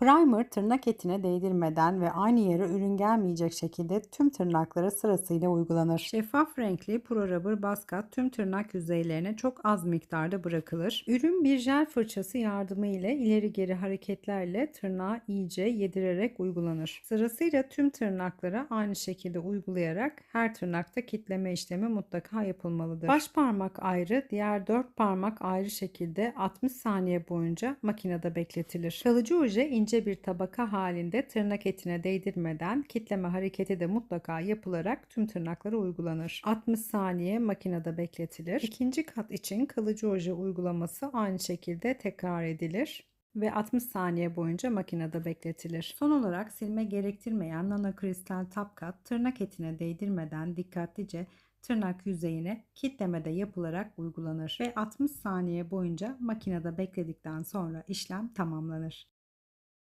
Primer tırnak etine değdirmeden ve aynı yere ürün gelmeyecek şekilde tüm tırnaklara sırasıyla uygulanır. Şeffaf renkli Pro Rubber Baskat tüm tırnak yüzeylerine çok az miktarda bırakılır. Ürün bir jel fırçası yardımı ile ileri geri hareketlerle tırnağı iyice yedirerek uygulanır. Sırasıyla tüm tırnaklara aynı şekilde uygulayarak her tırnakta kitleme işlemi mutlaka yapılmalıdır. Baş parmak ayrı, diğer dört parmak ayrı şekilde 60 saniye boyunca makinede bekletilir. Kalıcı oje ince bir tabaka halinde tırnak etine değdirmeden kitleme hareketi de mutlaka yapılarak tüm tırnaklara uygulanır. 60 saniye makinede bekletilir. İkinci kat için kalıcı oje uygulaması aynı şekilde tekrar edilir ve 60 saniye boyunca makinede bekletilir. Son olarak silme gerektirmeyen nano kristal top kat tırnak etine değdirmeden dikkatlice tırnak yüzeyine kitlemede yapılarak uygulanır ve 60 saniye boyunca makinede bekledikten sonra işlem tamamlanır.